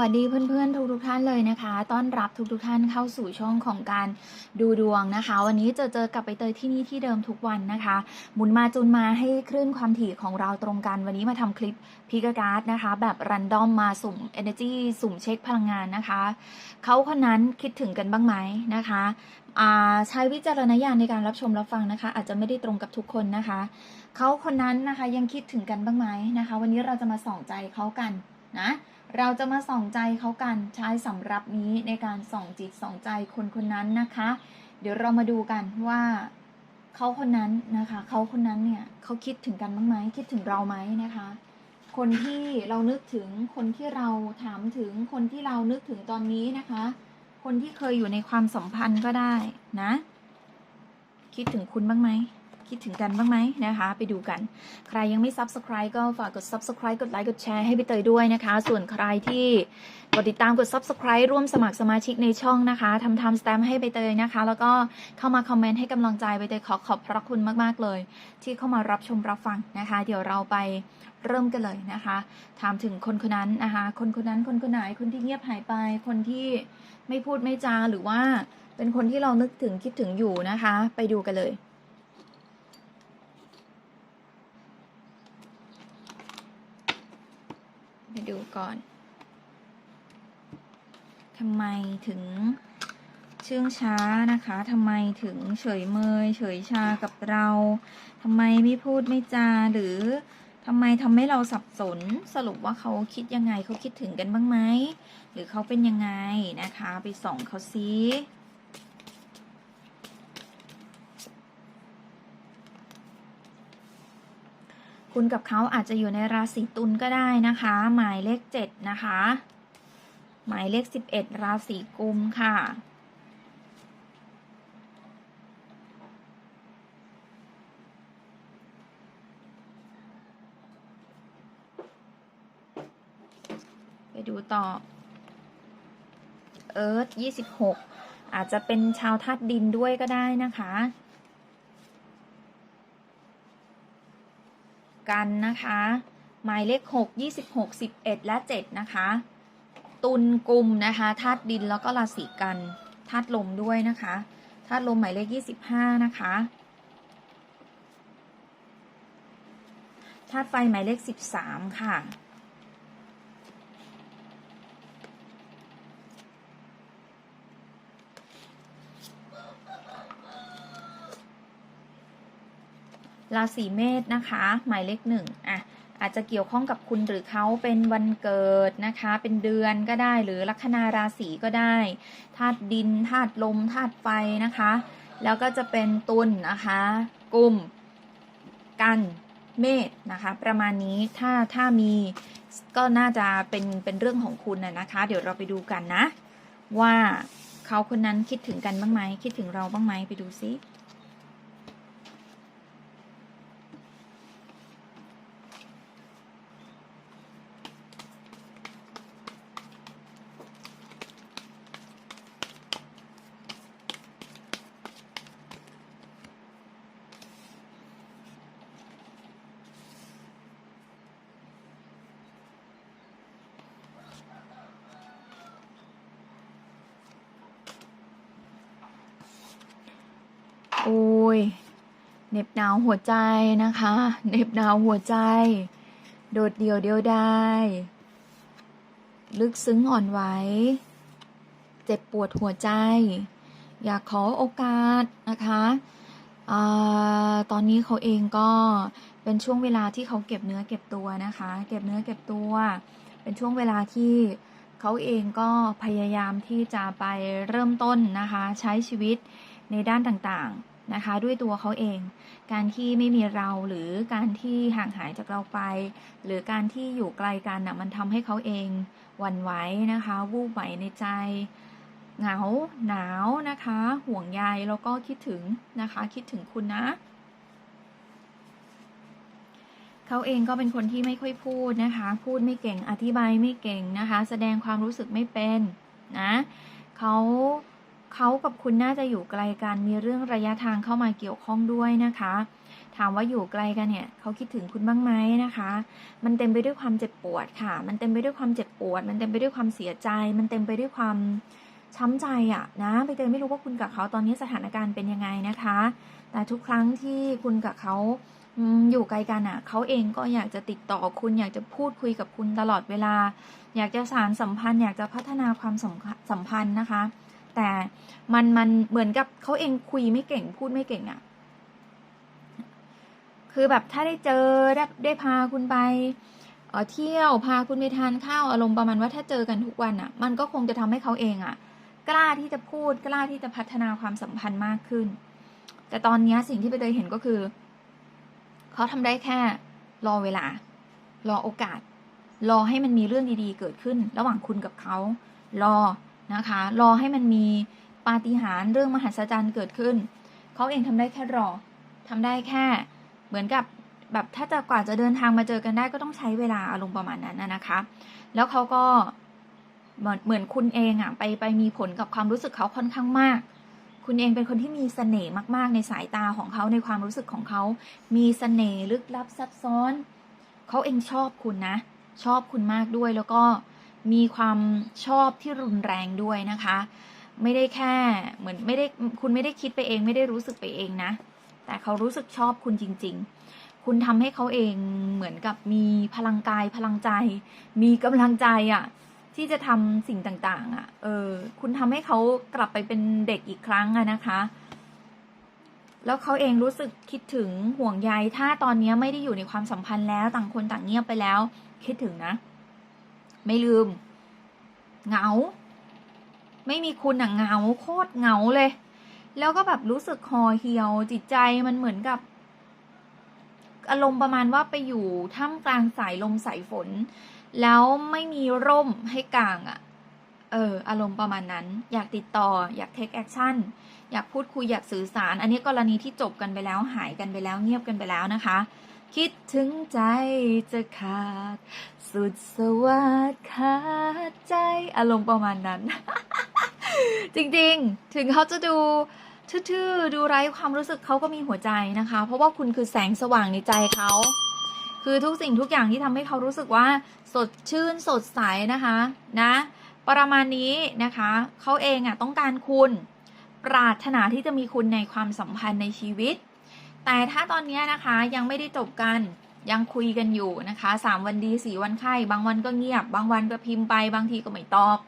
สวัสดีเพื่อนๆ ทุกๆท่านเลยนะคะ ต้อนรับทุกๆท่านเข้าสู่ช่องของการดูดวงนะคะ วันนี้จะเจอกับไปเตยที่นี่ที่เดิมทุกวันนะคะหมุนมาจุนมาให้คลื่นความถี่ของเราตรงกัน วันนี้มาทำคลิปพิกการ์ดนะคะ แบบรันดอมมาสุ่ม Energy สุ่มเช็คพลังงานนะคะ เขาคนนั้นคิดถึงกันบ้างไหมนะคะอ่าใช้วิจารณญาณในการรับชมรับฟังนะคะ อาจจะไม่ได้ตรงกับทุกคนนะคะเขาคนนั้นนะคะยังคิดถึงกันบ้างไหมนะคะ วันนี้เราจะมาส่องใจเขากันนะ เราจะมาส่องใจเขากันใช้สำหรับนี้ในการส่องจิตส่องใจคนคนนั้นนะคะ เดี๋ยวเรามาดูกันว่าเขาคนนั้นนะคะเขาคนนั้นเนี่ยเขาคิดถึงกันบ้างไหมคิดถึงเราไหมนะคะ คนที่เรานึกถึงคนที่เราถามถึงคนที่เรานึกถึงตอนนี้นะคะ คนที่เคยอยู่ในความสัมพันธ์ก็ได้นะ คิดถึงคุณบ้างไหม คิดถึงกันบ้างไหมนะคะ ไปดูกัน ใครยังไม่ subscribe ก็ฝากกด subscribe กดไลค์กดแชร์ให้ไปเตยด้วยนะคะ ส่วนใครที่กดติดตามกด subscribe ร่วมสมัครสมาชิกในช่องนะคะทำทำสแตมให้ไปเตยนะคะ แล้วก็เข้ามาคอมเมนต์ให้กำลังใจไปเตยขอขอบพระคุณมากๆเลย ที่เข้ามารับชมรับฟังนะคะ เดี๋ยวเราไปเริ่มกันเลยนะคะ ถามถึงคนคนนั้นนะคะ คนคนนั้นคนคนไหนคนที่เงียบหายไป คนที่ไม่พูดไม่จาหรือว่าเป็นคนที่เรานึกถึงคิดถึงอยู่นะคะ ไปดูกันเลย ไป ดูก่อนทำไมถึงเชื่องช้านะคะทำไมถึงเฉยเมย เฉยชากับเราทำไมไม่พูดไม่จาหรือทำไมทำให้เราสับสนสรุปว่าเขาคิดยังไงเขาคิดถึงกันบ้างไหมหรือเขาเป็นยังไงนะคะ ไปส่องเขาซิ คุณกับเขาอาจจะอยู่ในราศีตุลก็ได้นะคะ หมายเลขเจ็ดนะคะ หมายเลขสิบเอ็ดราศีกุมค่ะไปดูต่อ เอิร์ธยี่สิบหกอาจจะเป็นชาวธาตุดินด้วยก็ได้นะคะ กันนะคะ หมายเลขหกยี่สิบหกสิบเอ็ดและเจ็ดนะคะ ตุลกลุ่มนะคะธาตุดินแล้วก็ราศีกันธาตุลมด้วยนะคะธาตุลมหมายเลขยี่สิบห้านะคะธาตุไฟหมายเลขสิบสามค่ะ ราศีเมษนะคะ หมายเลขหนึ่งอะอาจจะเกี่ยวข้องกับคุณหรือเขาเป็นวันเกิดนะคะ เป็นเดือนก็ได้หรือลัคนาราศีก็ได้ธาตุดินธาตุลมธาตุไฟนะคะ แล้วก็จะเป็นตุลนะคะกุมกันเมษนะคะ ประมาณนี้ถ้าถ้ามีก็น่าจะเป็นเป็นเรื่องของคุณนะนะคะ เดี๋ยวเราไปดูกันนะ ว่าเขาคนนั้นคิดถึงกันบ้างไหมคิดถึงเราบ้างไหมไปดูซิ โอ้ยเหน็บหนาวหัวใจนะคะเหน็บหนาวหัวใจ โดดเดี่ยวเดียวดายลึกซึ้งอ่อนไหวเจ็บปวดหัวใจ อยากขอโอกาสนะคะอตอนนี้เขาเองก็เป็นช่วงเวลาที่เขาเก็บเนื้อเก็บตัวนะคะ เก็บเนื้อเก็บตัว เป็นช่วงเวลาที่เขาเองก็พยายามที่จะไปเริ่มต้นนะคะ ใช้ชีวิตในด้านต่างๆ นะคะ ด้วยตัวเขาเอง การที่ไม่มีเราหรือการที่ห่างหายจากเราไป หรือการที่อยู่ไกลกันนะมันทำให้เขาเองหวั่นไหวนะคะ วูบไหวในใจ เหงาหนาวนะคะ ห่วงใยแล้วก็คิดถึงนะคะ คิดถึงคุณนะเขาเองก็เป็นคนที่ไม่ค่อยพูดนะคะ พูดไม่เก่ง อธิบายไม่เก่งนะคะ แสดงความรู้สึกไม่เป็นนะ เขา เขากับคุณน่าจะอยู่ไกลกันมีเรื่องระยะทางเข้ามาเกี่ยวข้องด้วยนะคะ ถามว่าอยู่ไกลกันเนี่ยเขาคิดถึงคุณบ้างไหมนะคะ มันเต็มไปด้วยความเจ็บปวดค่ะ มันเต็มไปด้วยความเจ็บปวด มันเต็มไปด้วยความเสียใจ มันเต็มไปด้วยความช้ำใจอะนะไปเตยไม่รู้ว่าคุณกับเขาตอนนี้สถานการณ์เป็นยังไงนะคะ แต่ทุกครั้งที่คุณกับเขาอยู่ไกลกันอะเขาเองก็อยากจะติดต่อคุณอยากจะพูดคุยกับคุณตลอดเวลา อยากจะสารสัมพันธ์ อยากจะพัฒนาความสัมพันธ์นะคะ แต่มันมันเหมือนกับเขาเองคุยไม่เก่งพูดไม่เก่งอะคือแบบถ้าได้เจอได้ได้พาคุณไปเเที่ยวพาคุณไปทานข้าวอารมณ์ประมาณว่าถ้าเจอกันทุกวันอะมันก็คงจะทำให้เขาเองอะกล้าที่จะพูดกล้าที่จะพัฒนาความสัมพันธ์มากขึ้น แต่ตอนนี้สิ่งที่ไปเตยเห็นก็คือเขาทำได้แค่รอเวลา รอโอกาส รอให้มันมีเรื่องดีๆ เกิดขึ้น ระหว่างคุณกับเขา รอ นะคะ รอให้มันมีปาฏิหาริย์เรื่องมหัศจรรย์เกิดขึ้น เขาเองทำได้แค่รอทำได้แค่ เหมือนกับแบบถ้าจะกว่าจะเดินทางมาเจอกันได้ก็ต้องใช้เวลาอารมณ์ประมาณนั้นนะคะ แล้วเขาก็เหมือนเหมือนคุณเองอะไปไปมีผลกับความรู้สึกเขาค่อนข้างมาก คุณเองเป็นคนที่มีเสน่ห์มากๆ ในสายตาของเขาในความรู้สึกของเขา มีเสน่ห์ลึกลับซับซ้อน เขาเองชอบคุณนะ ชอบคุณมากด้วยแล้วก็ มีความชอบที่รุนแรงด้วยนะคะ ไม่ได้แค่เหมือนไม่ได้คุณไม่ได้คิดไปเอง ไม่ได้รู้สึกไปเองนะ แต่เขารู้สึกชอบคุณจริง ๆ คุณทำให้เขาเองเหมือนกับมีพลังกายพลังใจ มีกำลังใจอะ่ะที่จะทำสิ่งต่าง ๆอะเออคุณทำให้เขากลับไปเป็นเด็กอีกครั้งอะนะคะแล้วเขาเองรู้สึกคิดถึงห่วงใย ถ้าตอนนี้ไม่ได้อยู่ในความสัมพันธ์แล้ว ต่างคนต่างเงียบไปแล้ว คิดถึงนะ ไม่ลืม เหงา ไม่มีคุณอะเหงาโคตรเหงาเลย แล้วก็แบบรู้สึกคอเหี่ยวจิตใจมันเหมือนกับ อารมณ์ประมาณว่าไปอยู่ท่ามกลางสายลมสายฝน แล้วไม่มีร่มให้กลางอะเอออารมณ์ประมาณนั้น อยากติดต่อ อยากเทคแอคชั่นอยากพูดคุยอยากสื่อสาร อันนี้กรณีที่จบกันไปแล้วหายกันไปแล้วเงียบกันไปแล้วนะคะ คิดถึงใจจะขาด สุดสวัสดขาดใจ อารมณ์ประมาณนั้น จริงๆ ถึงเขาจะดูทื่อๆ ดูไร้ความรู้สึกเขาก็มีหัวใจนะคะ เพราะว่าคุณคือแสงสว่างในใจเขา คือทุกสิ่งทุกอย่างที่ทำให้เขารู้สึกว่า สดชื่นสดใสนะคะนะ ประมาณนี้นะคะ เขาเองอะต้องการคุณ ปรารถนาที่จะมีคุณในความสัมพันธ์ในชีวิต แต่ถ้าตอนนี้นะคะยังไม่ได้จบกันยังคุยกันอยู่นะคะสามวันดีสี่วันไข้ บางวันก็เงียบ บางวันก็พิมพ์ไป บางทีก็ไม่ตอบ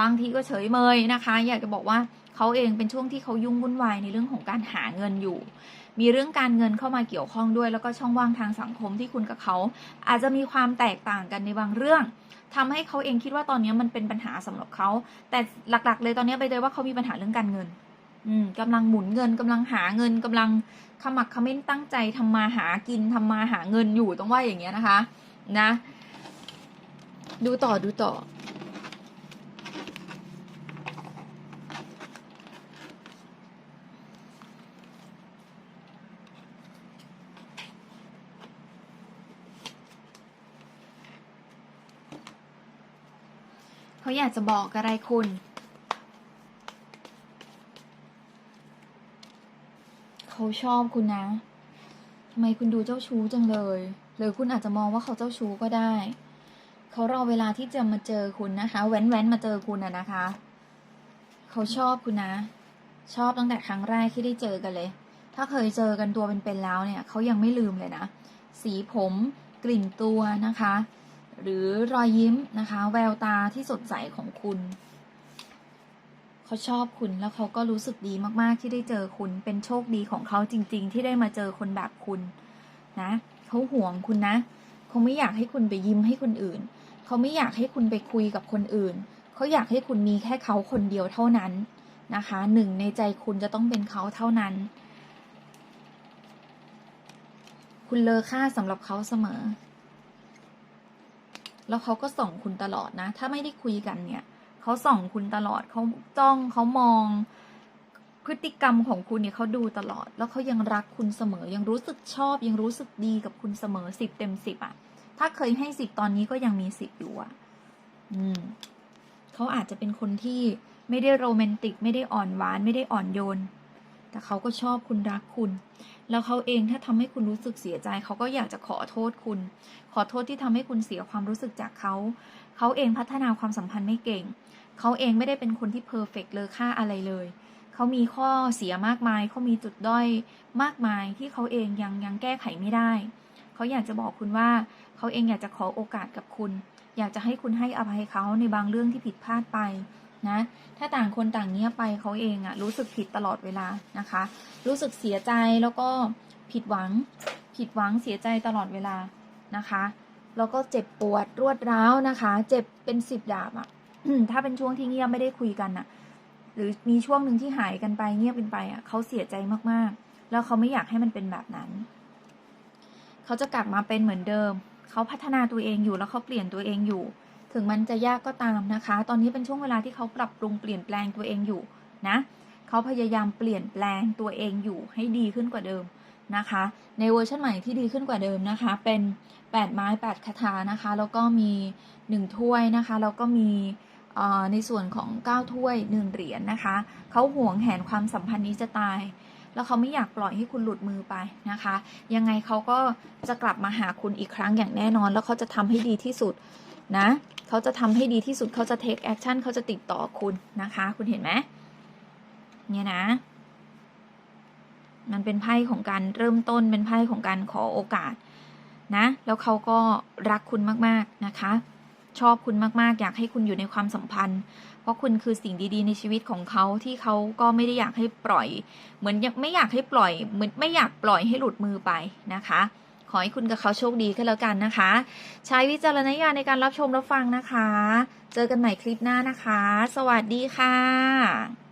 บางทีก็เฉยเมยนะคะ อยากจะบอกว่าเขาเองเป็นช่วงที่เขายุ่งวุ่นวายในเรื่องของการหาเงินอยู่ มีเรื่องการเงินเข้ามาเกี่ยวข้องด้วย แล้วก็ช่องว่างทางสังคมที่คุณกับเขาอาจจะมีความแตกต่างกันในบางเรื่องทำให้เขาเองคิดว่าตอนนี้มันเป็นปัญหาสำหรับเขา แต่หลักๆ เลยตอนนี้ไปเลยว่าเขามีปัญหาเรื่องการเงิน อืมกำลังหมุนเงินกำลังหาเงินกำลัง ขมักขม้นตั้งใจทำมาหากินทำมาหาเงินอยู่ต้องว่าอย่างเงี้ยนะคะ นะ ดูต่อดูต่อ เขาอยากจะบอกอะไรคุณ เขาชอบคุณนะทำไมคุณดูเจ้าชู้จังเลย หรือคุณอาจจะมองว่าเขาเจ้าชู้ก็ได้ เขารอเวลาที่จะมาเจอคุณนะคะแว้นแว้นมาเจอคุณอะนะคะ เขาชอบคุณนะ ชอบตั้งแต่ครั้งแรกที่ได้เจอกันเลย ถ้าเคยเจอกันตัวเป็นๆแล้วเนี่ย เขายังไม่ลืมเลยนะ สีผมกลิ่นตัวนะคะ หรือรอยยิ้มนะคะ แววตาที่สดใสของคุณ เขาชอบคุณแล้วเขาก็รู้สึกดีมากๆที่ได้เจอคุณเป็นโชคดีของเขาจริง ๆ ที่ได้มาเจอคนแบบคุณนะเขาห่วงคุณนะเขาไม่อยากให้คุณไปยิ้มให้คนอื่น เขาไม่อยากให้คุณไปคุยกับคนอื่น เขาอยากให้คุณมีแค่เขาคนเดียวเท่านั้นนะคะหนึ่งในใจคุณจะต้องเป็นเขาเท่านั้น คุณเลอค่าสำหรับเขาเสมอ แล้วเขาก็ส่งคุณตลอดนะ ถ้าไม่ได้คุยกันเนี่ย เขาส่องคุณตลอดเขาจ้องเขามองพฤติกรรมของคุณเนี่ยเขาดูตลอด แล้วเขายังรักคุณเสมอ ยังรู้สึกชอบ ยังรู้สึกดีกับคุณเสมอสิบเต็มสิบอะถ้าเคยให้สิบตอนนี้ก็ยังมีสิบอยู่อะอืมเขาอาจจะเป็นคนที่ไม่ได้โรแมนติก ไม่ได้อ่อนหวาน ไม่ได้อ่อนโยน แต่เขาก็ชอบคุณรักคุณ แล้วเขาเองถ้าทำให้คุณรู้สึกเสียใจ เขาก็อยากจะขอโทษคุณ ขอโทษที่ทำให้คุณเสียความรู้สึกจากเขา เขาเองพัฒนาความสัมพันธ์ไม่เก่ง เขาเองไม่ได้เป็นคนที่เพอร์เฟกต์เลอค่าอะไรเลย เขามีข้อเสียมากมาย เขามีจุดด้อยมากมายที่เขาเองยังยังแก้ไขไม่ได้ เขาอยากจะบอกคุณว่า เขาเองอยากจะขอโอกาสกับคุณ อยากจะให้คุณให้อภัยเขาในบางเรื่องที่ผิดพลาดไปนะ ถ้าต่างคนต่างเงียบไปเขาเองอะรู้สึกผิดตลอดเวลานะคะ รู้สึกเสียใจแล้วก็ผิดหวัง ผิดหวังเสียใจตลอดเวลานะคะ แล้วก็เจ็บปวดรวดร้าวนะคะ เจ็บเป็นสิบดาบอะถ้าเป็นช่วงที่เงียบไม่ได้คุยกันอะหรือมีช่วงหนึ่งที่หายกันไปเงียบกันไปอะเขาเสียใจมากๆ แล้วเขาไม่อยากให้มันเป็นแบบนั้น เขาจะกลับมาเป็นเหมือนเดิม เขาพัฒนาตัวเองอยู่แล้วเขาเปลี่ยนตัวเองอยู่ ถึงมันจะยากก็ตามนะคะ ตอนนี้เป็นช่วงเวลาที่เขาปรับปรุงเปลี่ยนแปลงตัวเองอยู่นะ เขาพยายามเปลี่ยนแปลงตัวเองอยู่ให้ดีขึ้นกว่าเดิม นะคะ ในเวอร์ชันใหม่ที่ดีขึ้นกว่าเดิมนะคะ เป็น 8 ไม้ 8 คาถานะคะ แล้วก็มี 1 ถ้วยนะคะ แล้วก็มีในส่วนของ 9 ถ้วย 1 เหรียญนะคะ เขาหวงแหนความสัมพันธ์นี้จะตาย แล้วเขาไม่อยากปล่อยให้คุณหลุดมือไปนะคะ ยังไงเขาก็จะกลับมาหาคุณอีกครั้งอย่างแน่นอน แล้วเขาจะทำให้ดีที่สุดนะ เขาจะทำให้ดีที่สุด เขาจะ take action เขาจะติดต่อคุณนะคะ คุณเห็นไหมเนี่ยนะ มันเป็นไพ่ของการเริ่มต้นเป็นไพ่ของการขอโอกาสนะ แล้วเขาก็รักคุณมากๆนะคะ ชอบคุณมากๆ อยากให้คุณอยู่ในความสัมพันธ์ เพราะคุณคือสิ่งดีๆ ในชีวิตของเขาที่เขาก็ไม่ได้อยากให้ปล่อย เหมือนยังไม่อยากให้ปล่อย เหมือนไม่อยากปล่อยให้หลุดมือไปนะคะขอให้คุณกับเขาโชคดีขึ้นแล้วกันนะคะ ใช้วิจารณญาณในการรับชมรับฟังนะคะ เจอกันใหม่คลิปหน้านะคะ สวัสดีค่ะ